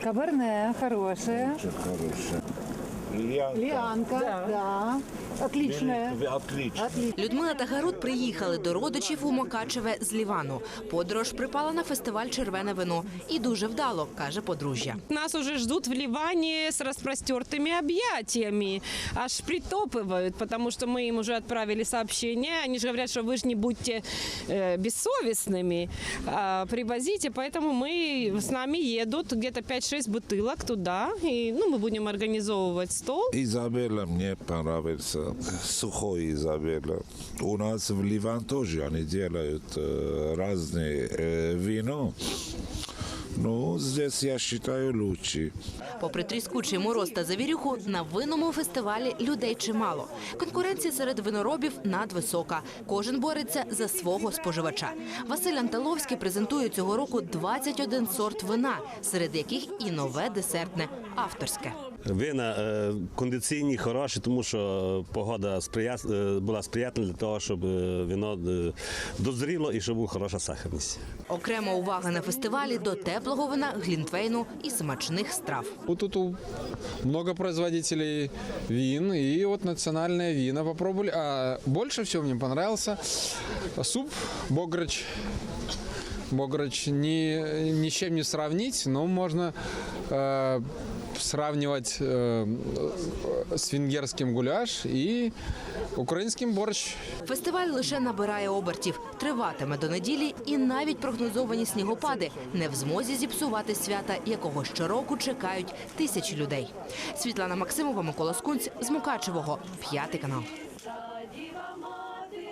Каберне хорошее. Очень хорошая. Льянка. Лианка, да. Отличная. Отлично. Отлично. Людмила та Гарут приїхали до родичів у Мокачеве з Лівану. Подорож припала на фестиваль Червене вино. І дуже вдало, каже подружжя. Нас уже ждут в Ливане с распростертыми объятиями. Аж притопывают, потому что мы им уже отправили сообщение. Они же говорят, что вы же не будьте э, бессовестными, а привозите. Поэтому мы с нами едут где-то 5-6 бутылок туда. И ну, мы будем организовывать стол. Изабелла мне понравится. Сухой Изабелла. У нас в Ливан тоже они делают э, разные э, вино. Ну, здесь я считаю лучше. Попри тріскучий мороз та завірюху, на винному фестивалі людей чимало. Конкуренція серед виноробів надвисока. Кожен бореться за свого споживача. Василь Анталовський презентує цього року 21 сорт вина, серед яких і нове десертне авторське. Вина е, кондиційні, хороші, тому що погода сприя... е, була сприятна для того, щоб е, вино е, дозріло і щоб була хороша сахарність. Окрема увага на фестивалі до теплого вина, глінтвейну і смачних страв. Тут много производителей вин, и вот национальное вино попробовали. А больше всего мне понравился суп Бограч. Бограч с чем не сравнить, но можно э, сравнивать э, с венгерским гуляш и украинским борщ. Фестиваль лише набирає обертів, триватиме до неділі, і навіть прогнозовані снігопади не в змозі зіпсувати свята, якого щороку чекають тисячі людей. Світлана Максимова, Микола Скунць з Мукачевого, п'ятий канал.